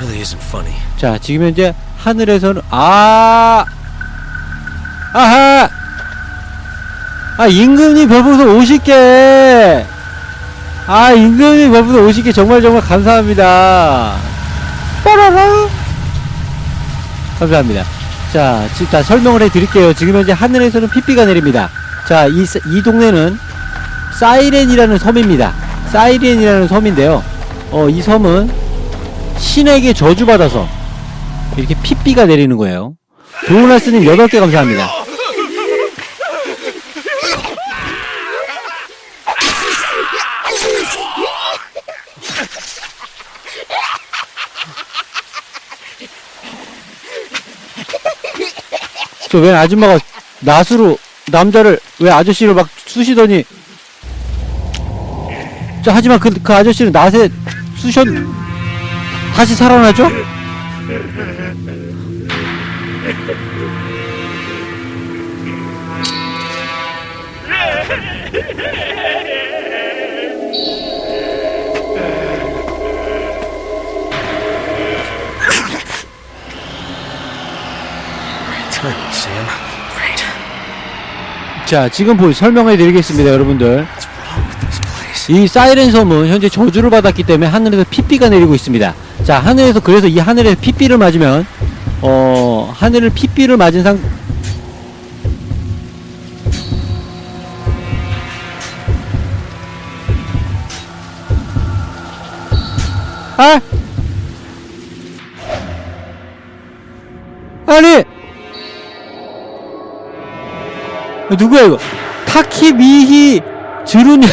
really isn't funny. 자, 지금 현재 하늘에서는 아 아하! 아 임금님 별풍선 50개 아 임금님 별풍선 50개 정말 정말 감사합니다. 빠라라 감사합니다. 자 지금 다 설명을 해드릴게요. 지금 현재 하늘에서는 핏비가 내립니다. 자이 이 동네는 사이렌이라는 섬입니다. 사이렌이라는 섬인데요. 어이 섬은 신에게 저주받아서 이렇게 핏비가 내리는 거예요. 도우나스님 8개 감사합니다. 저왜 아줌마가 낫으로 남자를 왜 아저씨를 막 쑤시더니 자 하지만 그, 그 아저씨는 낫에 쑤셨 다시 살아나죠? 자, 지금 보 설명해 드리겠습니다, 여러분들. 이 사이렌 섬은 현재 저주를 받았기 때문에 하늘에서 핏비가 내리고 있습니다. 자, 하늘에서 그래서 이 하늘에 핏비를 맞으면 어, 하늘을 핏비를 맞은 상 아! 아니! 아, 누구야 이거? 타키 미히 즈루니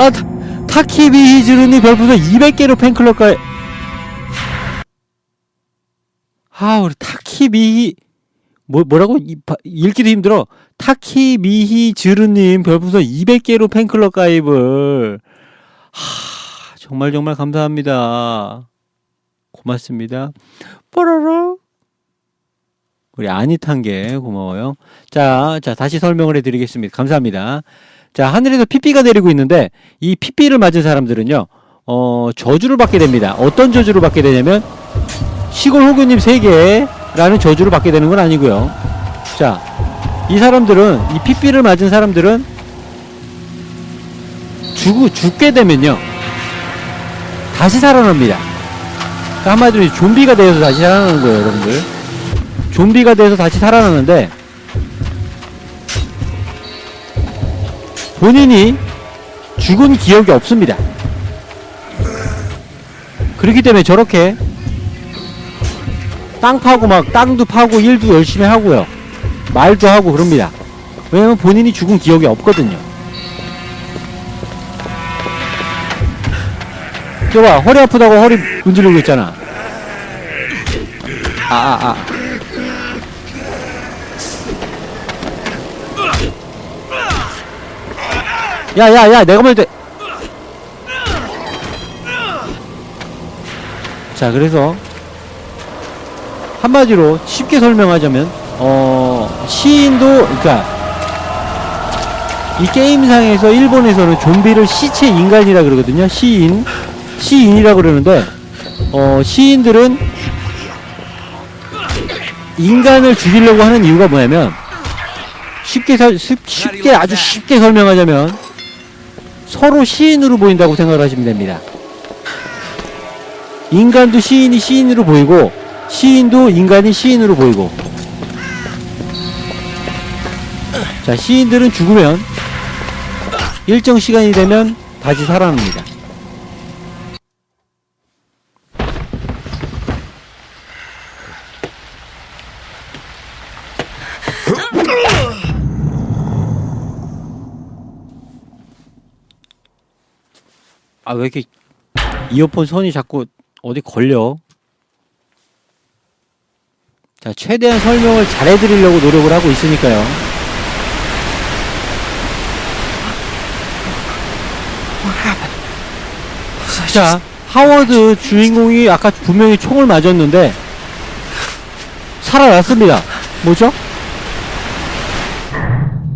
아 타, 타키미히 즈루니 별풍선 200개로 팬클럽 가아 우리 타키미히 뭐 뭐라고 읽기도 힘들어 타키미히 즈루님 별풍선 200개로 팬클럽 가입을 하 정말 정말 감사합니다 고맙습니다 뽀로로 우리 아니탄게 고마워요. 자, 자 다시 설명을 해드리겠습니다. 감사합니다. 자 하늘에서 핏비가 내리고 있는데 이 핏비를 맞은 사람들은요, 어 저주를 받게 됩니다. 어떤 저주를 받게 되냐면 시골 호교님 세 개라는 저주를 받게 되는 건 아니고요. 자, 이 사람들은 이 핏비를 맞은 사람들은 죽 죽게 되면요 다시 살아납니다. 그러니까 한마디로 좀비가 되어서 다시 살아나는 거예요, 여러분들. 좀비가 돼서 다시 살아나는데 본인이 죽은 기억이 없습니다. 그렇기 때문에 저렇게 땅 파고 막 땅도 파고 일도 열심히 하고요. 말도 하고 그럽니다. 왜냐면 본인이 죽은 기억이 없거든요. 저봐 허리 아프다고 허리 문지르고 있잖아. 아 아, 아. 야, 야, 야, 내가 먼저. 자, 그래서 한마디로 쉽게 설명하자면 어 시인도 그러니까 이 게임상에서 일본에서는 좀비를 시체 인간이라 그러거든요. 시인, 시인이라 그러는데 어 시인들은 인간을 죽이려고 하는 이유가 뭐냐면 쉽게 사, 쉽- 쉽게 아주 쉽게 설명하자면 서로 시인으로 보인다고 생각을 하시면 됩니다. 인간도 시인이 시인으로 보이고 시인도 인간이 시인으로 보이고 자 시인들은 죽으면 일정 시간이 되면 다시 살아납니다. 아 왜 이렇게 이어폰 선이 자꾸 어디 걸려? 자 최대한 설명을 잘해드리려고 노력을 하고 있으니까요. 자 하워드 주인공이 아까 분명히 총을 맞았는데 살아났습니다. 뭐죠?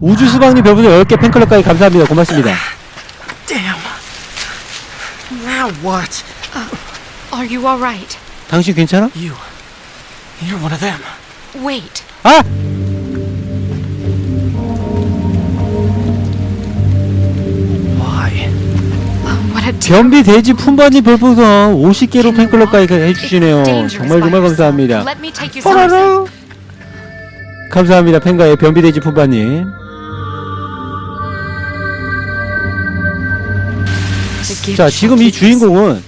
우주수방님 별분들 10개 팬클럽까지 감사합니다. 고맙습니다. Now what? Are you all right? 당신 괜찮아? You. You're one of them. Wait. 아! Why? What a 변비 돼지 품바니 별풍선 50개로 팬클럽까지 해주시네요. 정말 정말 감사합니다. Let me take you somewhere. 빠라라. 감사합니다. 팬가의 변비 돼지 품바님. 자, 지금 이 주인공은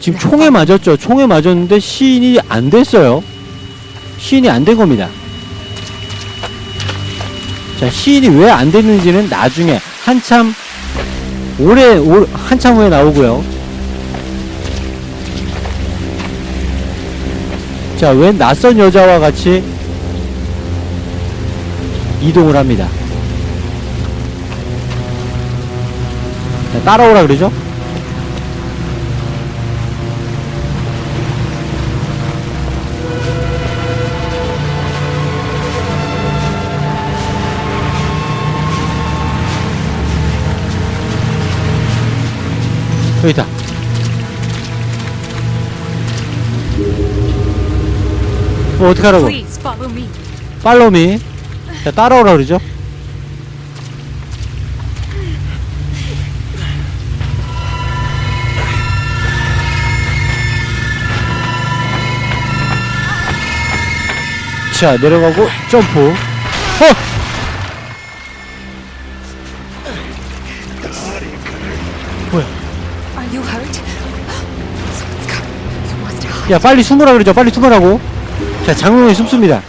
지금 총에 맞았죠. 총에 맞았는데 시인이 안 됐어요. 시인이 안 된 겁니다. 자, 시인이 왜 안 됐는지는 나중에 한참 오래 오, 한참 후에 나오고요. 자, 웬 낯선 여자와 같이 이동을 합니다. 자, 따라오라 그러죠? 여기 있다. 뭐 어떡하라고? Please follow me. 팔로미. 자, 따라오라 그러죠? 자, 내려가고 점프. 어! Are you hurt? Someone's coming. You must hide. 야, 빨리 숨으라 그러죠. 빨리 숨으라고. 자, 장롱에 숨습니다.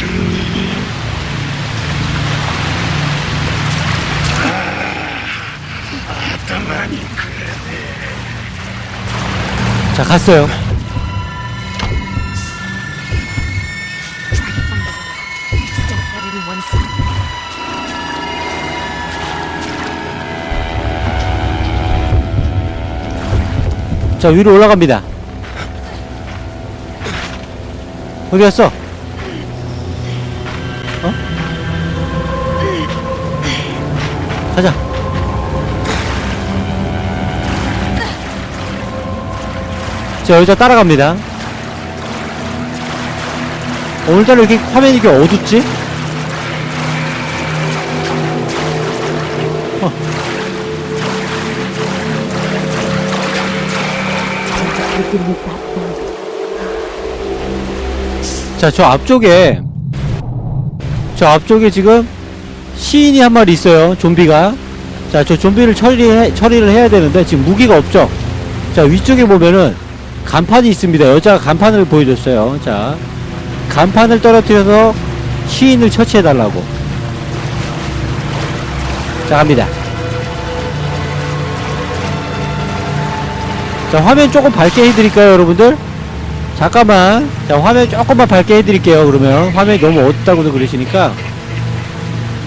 to anyone see. 자 위로 올라갑니다 어디 갔어? 어? 가자 자 여자 따라갑니다 오늘따라 이렇게 화면이 이렇게 어둡지? 자, 저 앞쪽에 저 앞쪽에 지금 시인이 한 마리 있어요. 좀비가. 자, 저 좀비를 처리해 처리를 해야 되는데 지금 무기가 없죠. 자, 위쪽에 보면은 간판이 있습니다. 여자가 간판을 보여줬어요. 자, 간판을 떨어뜨려서 시인을 처치해 달라고. 자, 갑니다. 자, 화면 조금 밝게 해드릴까요, 여러분들? 잠깐만. 자, 화면 조금만 밝게 해드릴게요, 그러면. 화면이 너무 어둡다고도 그러시니까.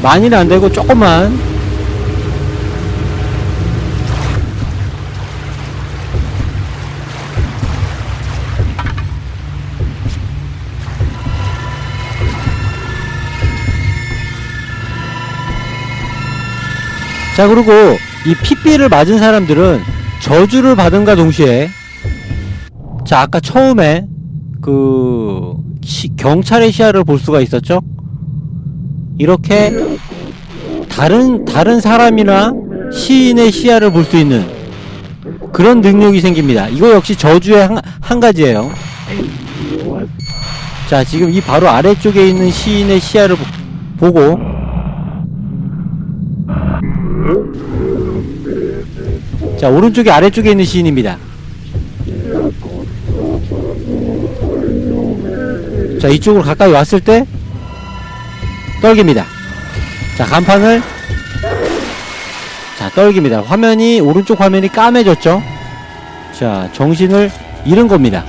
많이는 안 되고, 조금만. 자, 그리고 이 핏비를 맞은 사람들은 저주를 받은가 동시에 자, 아까 처음에 그 시- 경찰의 시야를 볼 수가 있었죠? 이렇게 다른 다른 사람이나 시인의 시야를 볼 수 있는 그런 능력이 생깁니다. 이거 역시 저주의 한, 한 가지예요. 자, 지금 이 바로 아래쪽에 있는 시인의 시야를 보, 보고 자, 오른쪽에 아래쪽에 있는 시인입니다. 자, 이쪽으로 가까이 왔을 때 떨깁니다. 자, 간판을 자, 떨깁니다. 화면이 오른쪽 화면이 까매졌죠? 자, 정신을 잃은 겁니다.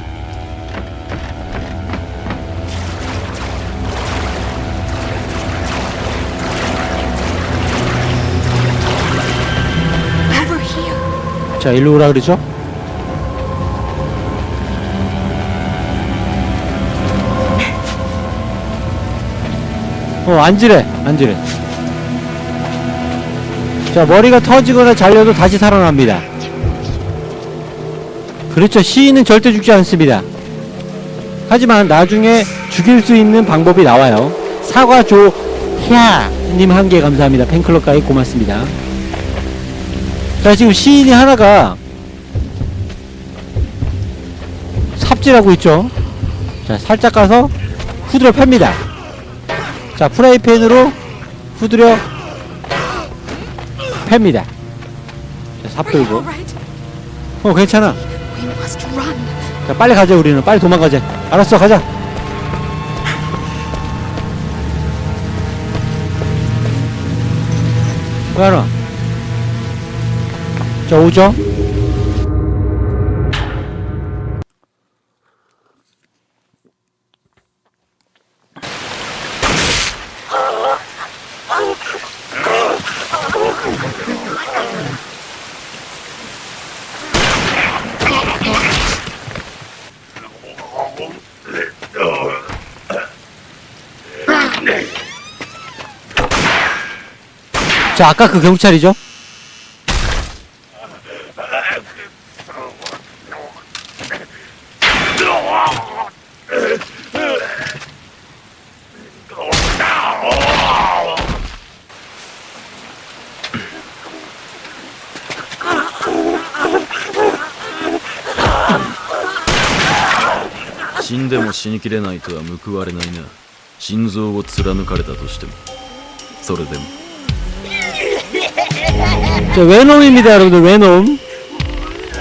자, 일로 오라 그러죠? 어, 앉으래, 앉으래. 자, 머리가 터지거나 잘려도 다시 살아납니다. 그렇죠. 시인은 절대 죽지 않습니다. 하지만 나중에 죽일 수 있는 방법이 나와요. 사과조, 야! 님 한 개 감사합니다. 팬클럽 가입 고맙습니다. 자, 지금 시인이 하나가 삽질하고 있죠. 자, 살짝 가서 후드려 팹니다. 자, 프라이팬으로 후드려 팹니다. 자, 삽 alright? 어, 괜찮아. 자, 빨리 가자, 우리는. 빨리 도망가자. 알았어, 가자. 왜안 와? 자, 오죠? 자, 아까 그 경찰이죠?「 死んでも死にきれないとは報われないな心臓を貫かれたとしてもそれでも 자, 외놈입니다, 여러분들. 외놈.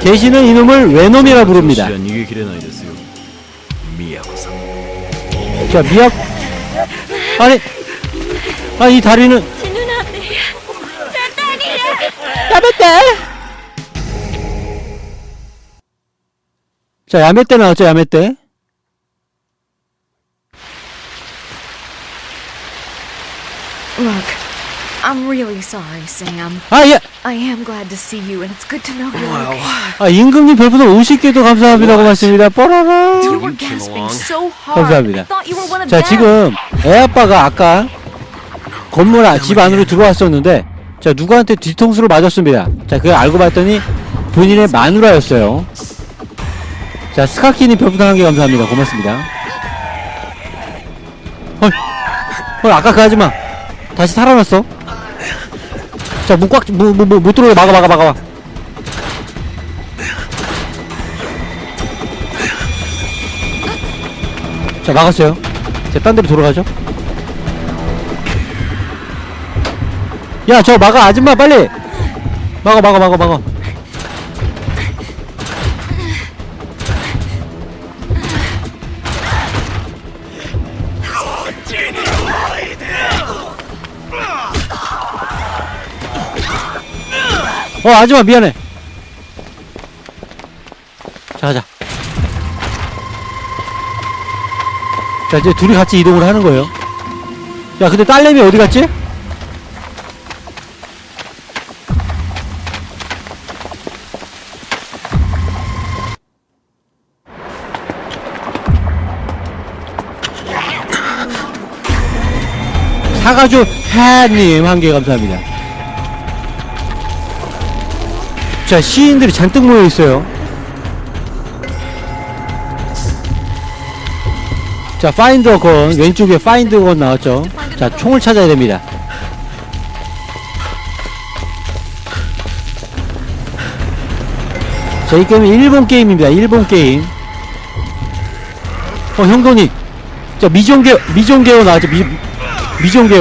계시는 이놈을 외놈이라 부릅니다. 私は逃げきれないですよ宮子さん 자, 미약. 아니, 아니, 이 다리는. 야매떼! 자, 야매떼 나왔죠, 야매떼. Look, I'm really sorry, Sam. 아, 예! I am glad to see you, and it's good to know you're okay. 아, 임금님 별풍선 50개도 감사합니다. 고맙습니다. 뽀라라. You were gasping so hard. 감사합니다. I thought you were one of 자, them. 지금 애 아빠가 아까 건물 아, 집 안으로 들어왔었는데, 자, 누구한테 뒤통수를 맞았습니다. 자, 그걸 알고 봤더니 본인의 마누라였어요. 자, 스카키님 별풍선 한 개 감사합니다. 고맙습니다. 헐, 헐, 아까 그 하지 마. 다시 살아났어. 자, 문 꽉, 문, 문, 문, 못 들어오게 막아, 막아, 막아. 자, 막았어요. 자, 딴 데로 돌아가죠. 야, 저 막아, 아줌마, 빨리! 막아, 막아, 막아, 막아. 어, 아줌마, 미안해. 자, 가자. 자, 이제 둘이 같이 이동을 하는 거예요. 야, 근데 딸내미 어디 갔지? 사가주 해님 한 개 감사합니다. 자, 시인들이 잔뜩 모여 있어요. 자, 파인더 건 왼쪽에 파인더 건 나왔죠. 자, 총을 찾아야 됩니다. 자, 이 게임은 일본 게임입니다. 일본 게임. 어, 형돈이. 자, 미종개, 미종개요 나왔죠. 미, 미종개요.